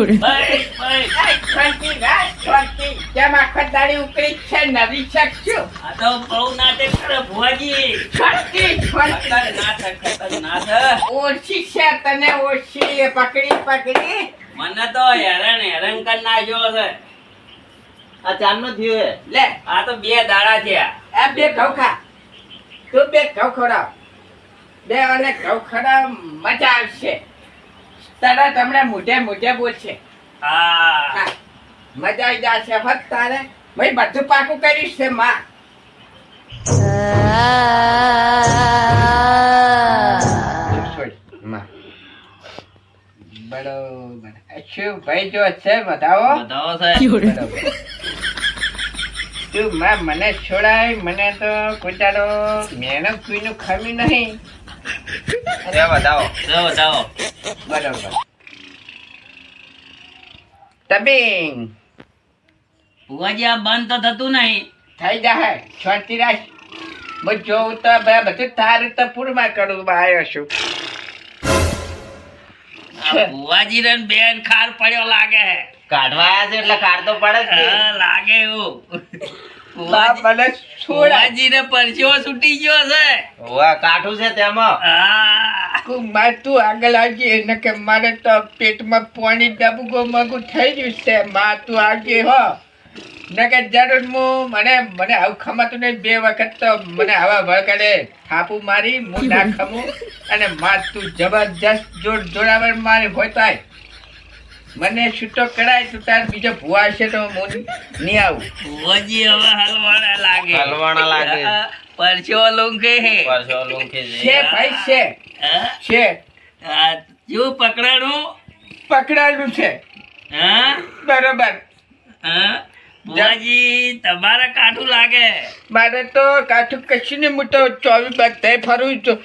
ભાઈ, ભાઈ, શાંતિ રાખ, શાંતિ. કેમ આખો દાડી ઉકળી જ છે નવી શકશું આ તો બહુ નાટક કરે ભુવાજી શાંતિ શાંતિ અત્યારે ના થક, અત્યારે ના થક. ઓછી છે તને ઓછી પકડી પકડી મને તો હેરાન હેરાન કરી નાખ્યો છે આ ચાંદનો થયો હે લે આ તો બે દાડા છે આ બે ઘઉં ખા તું બે ઘઉં ખવડાવ બે અને ઘઉં ખવડાવ મજા આવશે તરત તમને મોઢે મોઢે બોલશે. હા. મજા આવી જશે ફક્ત તારે. ભાઈ બધું પાકું કરીશ છે માં. ભાઈ જો છે બતાવો બતાવો સાહેબ તું માં મને છોડાય? મને તો કોઈ દાડો મહેનત કોઈનું ખમી નહીં. લે બતાવો બતાવો બરોબર તબીંગ. ભુવાજી આ બંધ તો થતું નહીં. થઈ જાય છોડતી રાખ. હું જોઉં તો બે- બધું તારું તો પૂરમાં કરું આવ્યો છું. ભુવાજી ને બેન ખાર પડ્યો લાગે. કાઢવા આવ્યા છે એટલે ખાર તો પડે લાગે એવું. ભુવાજી ને પરસ્યો છૂટી ગયો છે. કાઠું છે તેમાં. હા. તું માર તું આગળ આવજે એને કે મારે તો પેટમાં પાણી ડબગો મગું થઈ ગયું છે. માં તું આવજે હો. ને કે જરૂર હું મને મને આવું ખમાતું નહીં. બે વખત તો મને આવા વળગડે થાપું મારી હું ના ખમું અને માં તું જબરજસ્ત જોડ જોડાવર મારી હોય તો આય. મને છૂટો કરાય તો તાર બીજો ભૂવા હશે તો હું નહીં આવું. ભુવાજી હવે હલવાણા લાગે. હલવાણા લાગે. પરસેવો લૂંઘે હે. પરસો લૂંખી છે. છે ભાઈ છે? છે. જો શું પકડાનું પકડાયેલું છે. હા? બરોબર. હા? ભુવાજી તમારે કાઠું લાગે. મારે તો કાઠું કશું નહીં મોટો ચોવી ચોવીસ તે ફરું તો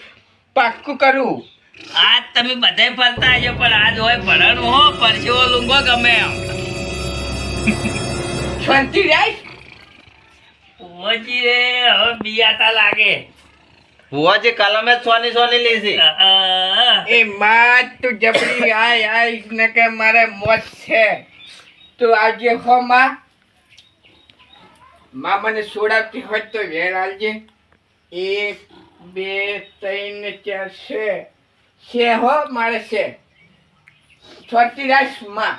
પાક્કું કરું. આજ તમે બધે ફરતા આવજો પણ આજ હોય ભણવાનું હો પરસેવો લુંગો ગમે એમ. શાંતિ રાખ ભુવાજી રે હવે બિયાતા લાગે. ભુવાજી કલમે જ સોની સોની લીધી. એ માં તું જબરી આય આય ને કે મારે મોત છે. તું આવજે હો માં. માં મને સોડાવતી હોય તો વેર આવજે એક બે ત્રણ ચાર છે. છે હો મારે છે માં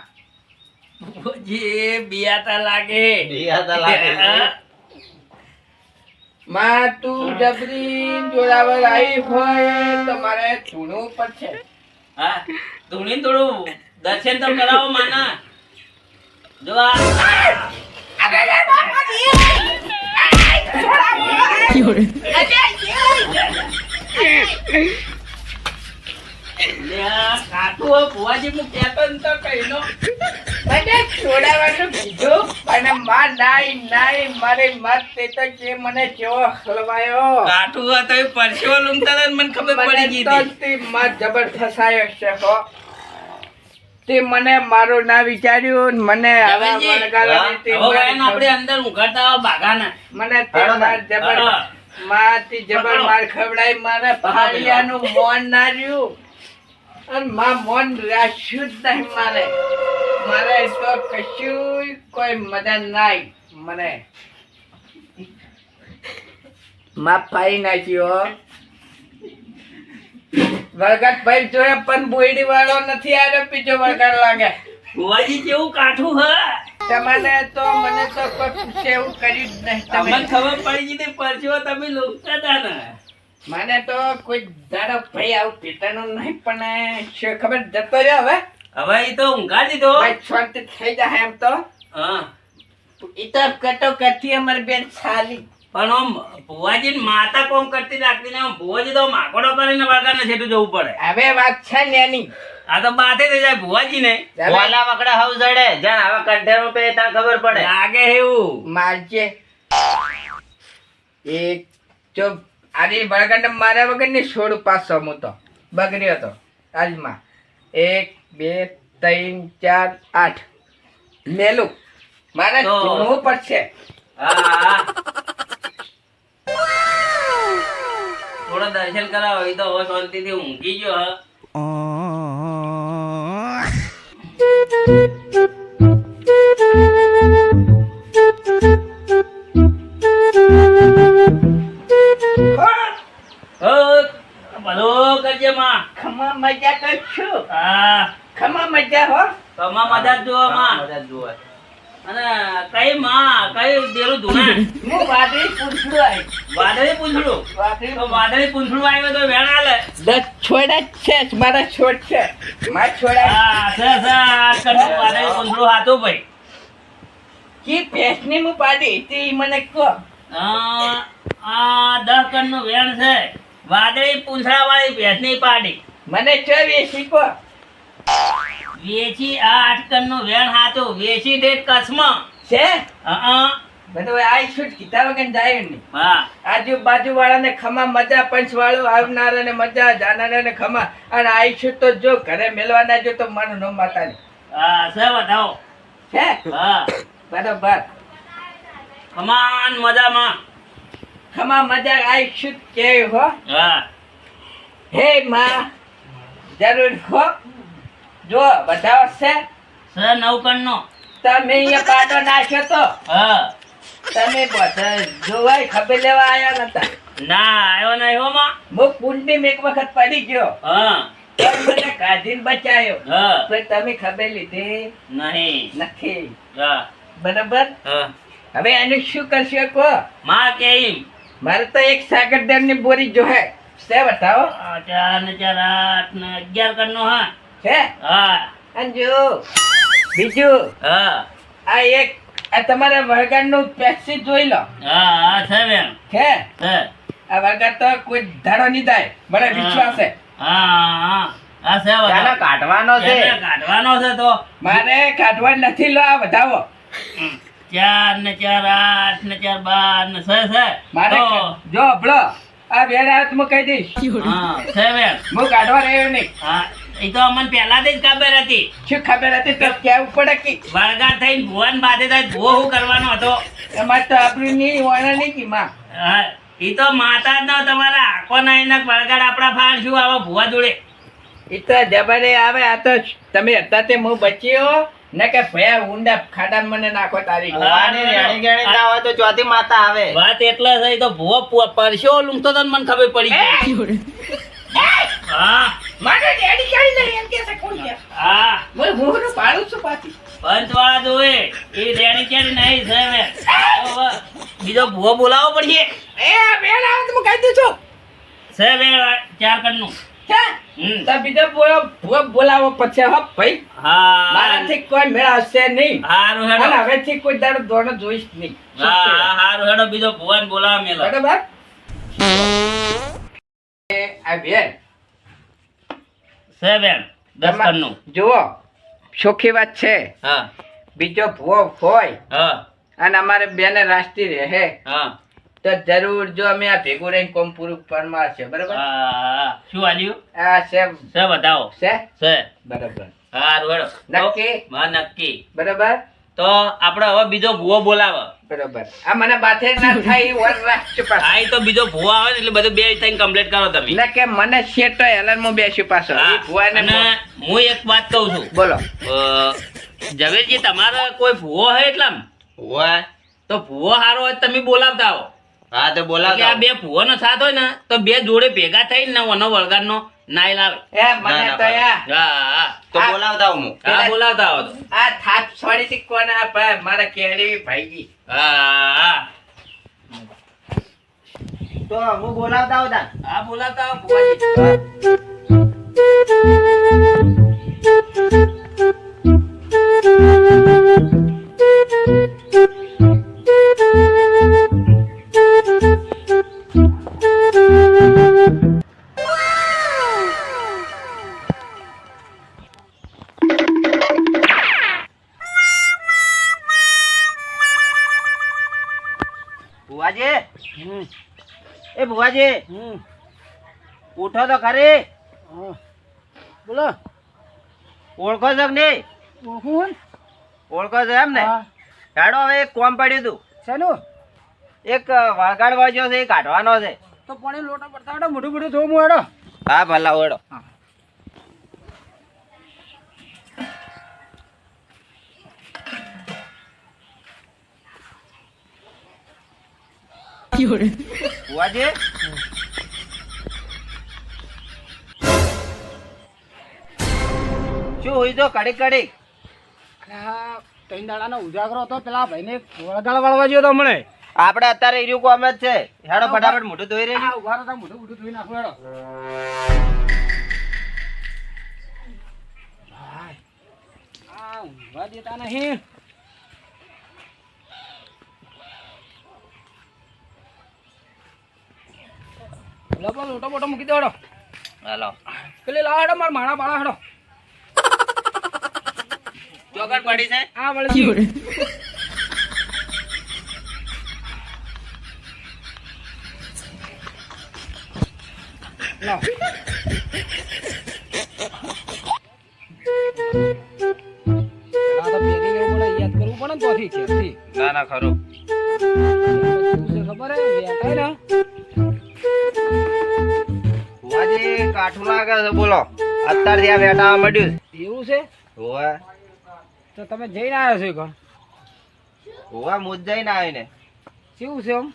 બિયાતા લાગે બિયાતા લાગે. માં તું જબરી જોડાવર આવી હોય તો મારે ચૂણવું પડશે હા ધૂણી થોડું દર્શન તો કરાવો માના જો આ લે ભુવાજી હું તો કહીનો. મને છોડાવવાનું કીધું પણ માં નાઈ નાઈ મારી મત તે તો જે મને જેવો હલવાયો કાઠું તો પરસેવો લૂંઘતા મને ખબર પડી ગઈ તો તે માં જબરદસ્ત આયો છે હો તે મને મારું ના વિચાર્યું મને હવે આપણે અંદર બાગાના. મને તે જબર. માર ખવડાય મારા નું મોન ના રહ્યું અને માં મન રાખ્યું જ નહીં મારે. મારે તો કશું કોઈ મદદ નાઈ મને. માં ફાઈ નાખ્યો વળગાટ ભાઈ જોયે પણ બોયડી વાળો નથી આવ્યો બીજો વળગાટ લાગે. ભુવાજી કેવું કાઠું હ? તમને તો મને તો કોઈ પૂછે એવું કર્યું જ નહીં તમને ખબર પડી ગઈ પરસેવો તમે લોકતા હતા ને. મને તો કોઈ દાડો ભાઈ આવું પીતાનું નહીં પણ શું ખબર જતો રહ્યો હવે? હવે એ તો ઊંઘા દીધો. ભાઈ શાંતિ થઈ જાય એમ તો. હા. ઈ તો કટો કરતી અમારી બેન સાલી. પણ આમ ભુવાજી ને માતા કોમ કરતી લાગતી ને આમ ભુવાજી તો માકોડો કરીને વાગાને છેટું જવું પડે. હવે વાત છે ને એની આ તો બાથે થઈ જાય ભુવાજી ને વાલા વકડા હાઉ જડે. જાણ આવા કંઠેરો પે તા ખબર પડે. લાગે એવું. મારજે. એક જો આની બળગંડ મારા વગરની છોડ પાછો હું તો. બગડ્યો હતો આજમાં. એક બે ત્રણ ચાર આઠ. મેલું. મારે જોવું પડશે. થોડો દર્શન કરાવો એ તો હવે શાંતિથી ઊંઘી ગયો હ. ભલો કરજે માં. ખમા મજા કરશું. હા. ખમા મજા હો. કમા મજા જ માં. મજા જુએ. અને કઈ માં? કઈ દેલું ધૂણા? હું વાદળી પૂછડું આવી. વાદળી પૂંછડું? તો વાદળી પૂંછડું આવ્યો તો વેણ આલે. દસ છોડા છે મારા છોડ છે. મારા છોડા હા છે છે આઠ વાદળી પૂંછડું હાથું ભાઈ. કી ભેંસની હું પાડી તે મને કહો. આ આ દસ કણનું વેણ છે. વાદળી પૂંછડા વાળી ભેંસની પાડી. મને ચો વેચી કહો વેચી આ કણનું વેણ હાથું વેચી દે કસમ. છે? હા. બધો આ શૂટ કીધા વગર જાય નહીં. હા. આજુબાજુ વાળાને ખમા મજા પંચ વાળો આવનારાને મજા જાનારાને ખમા. અને આ શૂટ તો જો ઘરે મેલવાના જો તો મન નો માતાની. હા સે બતાવો છે? હા. બરોબર. કમાન મજામાં. ખમા મજા આઈ શુદ્ધ કે હો? હા. હે માં જરૂર હો? જો બધા છે? છે નવકણ નો તમે અહીંયા પાટો નાખ્યો તો? હા. તમે બધા જોવાય ખબર લેવા આવ્યા નતા? ના આવ્યો નહીં હો માં. હું કુંડી એક વખત પડી ગયો. હા. તો મને કાઢીને બચાયો. હા. પણ તમે ખબર લીધી? નહીં. નથી હા. બરાબર? હા. હવે એનું શું કરશો કો માં કે એમ મારે તો એક સાગરદારની બોરી જોહે છે બતાવો. ચાર ને ચાર આઠ ને અગિયાર કણનો હા. છે? હા. અને જો બીજું? હા. આ એક આ તમારા વળગાડનું પેપ્સી જોઈ લો. હા હા છે બેન. છે? આ વળગાડ તો કોઈ ધાડો નહીં થાય. મને વિશ્વાસ છે. હા હા હા. છે ચાલો કાઢવાનો છે. કાઢવાનો છે તો. મારે કાઢવા નથી લો આ વધાવો. ચાર ને ચાર આઠ ને ચાર બાર ને છે છે મારે તો જો હભળો આ બેન હાથ હું કહી દઈશ. હા. બેન હું કાઢવા રહ્યો નહીં. હા એ તો અમને પહેલાથી જ ખબર હતી. શું ખબર હતી? તો કેવું પડે કે? વળગા થઈને ભુવન બાધે થાય ભૂવો શું કરવાનો હતો? એમાં તો આપણી નહીં વણા નહીં કે માં. હા એ તો માતા જ ન તમારા આંખો ના એના વળગાડ આપણા ફાળ શું આવો ભુવા જોડે? એ તો જબરે આવે આ તો તમે હતા તે હું બચ્યો. ને કે ભયા ઊંડા ખાડા મને નાખો તારી તો ચોથી માતા આવે. વાત એટલે થઈ તો ભૂવો પ- પરસ્યો લૂંટતો તો ને મને ખબર પડી ગઈ. હા. મારે ડેડી કાઢી નહીં એમ કે છે કોણ કે? હા. હું હું પાડું છું પાછી. પંચવાળા જોવે. એ રેણી કેડી નહીં છે હવે. હવે બીજો ભૂવો બોલાવો પડશે એ આ બેન આવે તો હું કહી દઉં છું. છે ચાર કણનું. બીજો બોલો બોલાવો પછી હો ભાઈ. હા. મારાથી કોઈ મેળવશે નહીં. હારું અને હવેથી કોઈ દાડો દોડો જોઈશ નહીં. હા હારું હેડો બીજો ભુવન બોલાવા મેલો. બરાબર? આ બેન. દસ જુઓ સોખી વાત છે. હા. બીજો ભુવો હોય હા. અને અમારે બેને રાષ્ટ્રીય રહે. હા. તો જરૂર જો અમે આ ભેગું રહીને કોમ પૂરું પરમાર છે બરાબર? શું આલ્યું આ છે છે બતાવો છે? છે. બરાબર. હા હેડો. નક્કી? હા નક્કી. બરાબર? તો આપણે હવે બીજો ભૂવો બોલાવો. બરાબર. આ મને બાથે ના થાય વર હા તો બીજો ભૂવો આવે ને એટલે બધું બે થઈને કમ્પ્લીટ કરો તમે. એટલે કે મને શેટો હેલનમાં બેસ્યું પાછો. હા, એ હું એક વાત કહું છું. બોલો. ઝવેરજી તમારો કોઈ ભૂવો હોય એટલામ? ભૂવા તો ભૂવો સારો હોય તમે બોલાવતા આવો. હા તો બોલાવ બોલાવતા આ બે ભૂવાનો સાથ હોય ને તો બે જોડે ભેગા થઈને ને ઓનો વળગાર નો નાઈ લાવે એ મને તો યા. હા હા. તો બોલાવતા હું. હા બોલાવતા આવો આ થાપ છોડી થી કોને આ ભાઈ મારા કેડી ભાઈજી. હા હા તો હું બોલાવતા આવતા હા બોલાવતા આવો ભુવાજી. એ ભુવાજી ઉઠો તો ખરી. બોલો. ઓળખો છો ને નહીં? હું ઓળખો છો એમ ને હેડો હવે એક કોમ પડ્યું તું. શેનું? એક વળગાડ વાળ્યો છે એ કાઢવાનો છે. તો પણ લોટો પડતા મોટું મોટું થોડું હેડો. હા ભલા ઓળો ભુવાજી શું હોય તો કડીક કડીક ત્રણ દાડાનો ઉજાગરો હતો. પેલા ભાઈને વળગાળ વાળવા ગયો તો હમણે. આપણે અત્યારે ઈર્યું કોમ જ છે. હેડો ફટાફટ મોઢું ધોઈ રહી આ ઊભા રહો મોઢું મોઢું ધોઈ નાખો હેડો. ભાઈ, આ ઊંઘવા દેતા નહીં. લબો મોટો મૂકી દો હેડો હાલો પેલી લાવો હેડો મારા માણા બાળા હેડો. ચોકડ પડી છે. આ વળી લાવ તો પેરી પડે યાદ કરવું પડે ને તોથી ના ના ખરું. ખબર હે? વેટાય ને. ભુવાજી કાઠું લાગે છે બોલો. અત્યારથી આ વેટાવા મળ્યું એવું છે? હોવે. તો તમે જઈને આવ્યા છો ઘર? હોવે મુજ જઈને આવીને કેવું છે આમ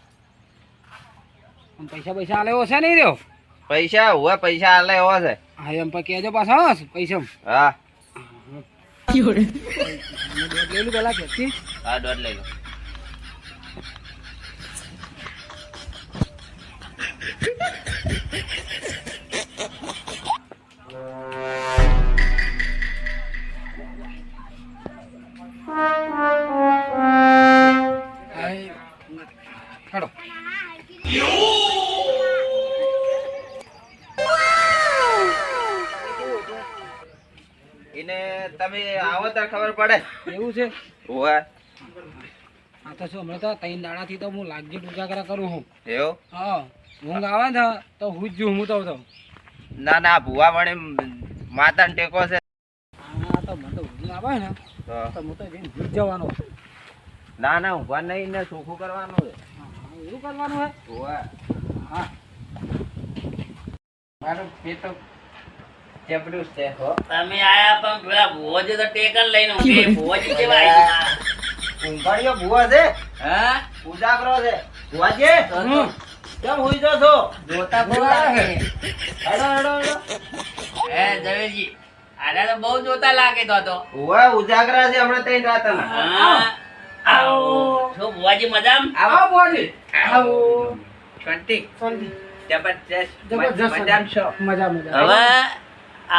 પૈસા પૈસા આલે એવો છે નહીં રહ્યો? પૈસા હોવે પૈસા આલે એવો છે. હા એમ પણ કહેજો પાછા હો પૈસા હા. લેલું પેલા કે હા દોઢ લઈ લો. એને તમે આવો તો ખબર પડે. એવું છે? હોવે. આ તો શું હમણાં તો ત્રણ દાડાથી તો હું લાગજી ઉજાગરા કરું છું. એવો? હા ઊંઘ આવે ને તો હું જ હું તો ના ના ભુવા વળી માતાને ટેકો છે. હા તો મને તો ઊંઘ આવે ને તો? હું તો જઈને ભૂજ જવાનો ના ના ઊંઘવા નહીં ને ચોખ્ખું કરવાનું છે. હા, એવું કરવાનું હે હોવે. હા. મારું પેટ તો જબરું છે હો. તમે આયા પણ પેલા ભુવોજી તો ટેકન લઈને ઊંઘે. ભુવોજી કેવા આયા? ઊંઘાડીઓ ભુવા છે? હા? ઉજાગરો છે. ભુવાજી હમ. કેમ હુઈ જો છો? જોતા લાગે હેડો હેડો હેડો. હે ઝવેરજી આના તો બહુ જોતા લાગે તો તો. હોવે ઉજાગરા છે હમણાં ત્યાં રાતના. હા. આવો. ભુવાજી મજામ? આવો. બોલી આવો. શાંતિ. શાંતિ. જબરજસ્ત. જબરજસ્ત મજામાં છો મજા મજા. હવે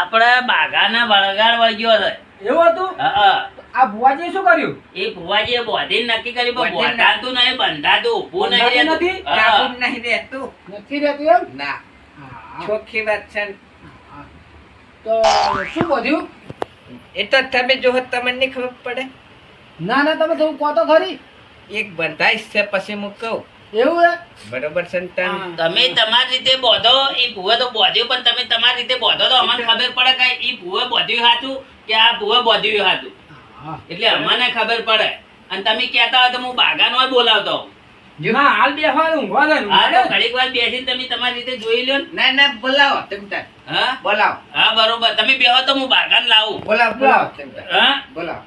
આપણે બાઘાના વળગાડ વળગ્યો હતો એવું હતું? હા આ ભુવાજીએ શું કર્યું? એ ભુવાજી બોધી નક્કી કર્યું પણ બોધાતું નહીં બંધાતું ઊભું નહીં રહેતું. નથી? નહીં રહેતું. નથી રહેતું એમ? ના. ચોખ્ખી વાત છે. તો શું બોધ્યું? એ તો તમે જો તમને નહીં ખબર પડે? ના ના તમે થોડું કહો તો ખરી. એક બંધાઈશ છે પછી હું કહું. એવું હે? બરોબર છે ને તને? હા. તમે તમારી રીતે બોધો એ ભૂવે તો બોધ્યું પણ તમે તમારી રીતે બોધો તો અમને ખબર પડે કે એ ભૂવે બોધ્યું હતું કે આ ભૂવે બોધ્યું હતું એટલે અમને ખબર પડે. અને તમે કહેતા હોય તો હું બાગાનો જ બોલાવતો. ના હાલ બે હાલ ઊંઘવા દે હા તો ઘડીક વાર બેસીને તમે તમારી રીતે જોઈ લ્યો ના. ના બોલાવો તમે તાર. હા? બોલાવો. હા બરોબર. તમે બેહો તો હું બાગાન લાવું. બોલાવો બોલાવો તમે હા? બોલાવો.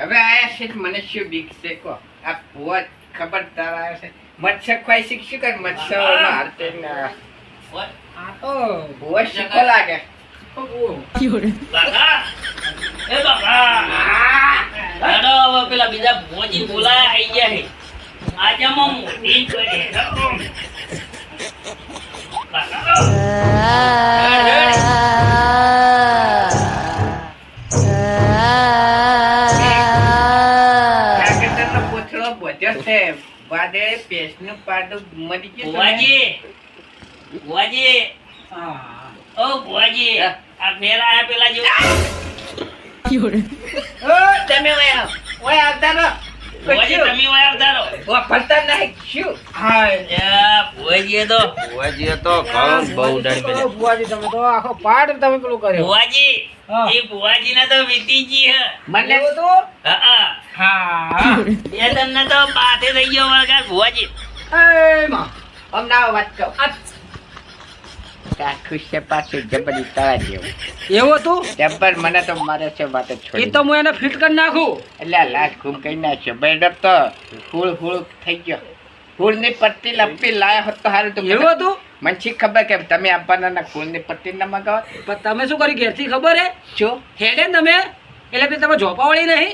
હવે આયા છે મને શું બીક છે કહો આ ભૂવા ખબર તારા છે. મચ્છર ખવાય શીખશું કે મચ્છર હારતે આ તો ભૂવા શીખો લાગે. પેલા બીજા ભોજી બોલાય આઈ ગયા આજે મોટી પૂંછડો બધ્યો છે. વાદળે પેસનું પાડું મરી ગયું? ભુવાજી ભુવાજી. ઓ ભુવાજી આ ફેરા આયા પેલા જેવું ઓ, તમે ઓય ઓય આવતા રહો. તમે હા તો. તો ઘણું બહુ તમે તો આખો પાડ તમે પેલું કર્યો. ભુવાજી એ એ ભુવાજીને તો વીતીજી હે. મને હા એ તમને તો પાથે થઈ ગયો વળગાડ ભુવાજી. એ માં. હમણાં વાત કહું કાકુ છે પાછું જબરી તારા જેવું એવું હતું? જબર મને તો મારે છે વાત જ એ તો હું એને ફિટ કરી નાખું. એટલે આ લાશ ઘૂમ કરી નાખ્યો. બેડપ તો ફૂળ ફૂળ થઈ ગયો. ફૂલની પટ્ટી લપી લાયા હોત તો સારું તો. એવું હતું? મને ખબર કે તમે આપવાના ના ફૂલની પટ્ટી ના મગાવો પણ તમે શું કર્યું? ઘેરથી ખબર હે? છો હેડે તમે. એટલે તમે ઝોપા વળી નહીં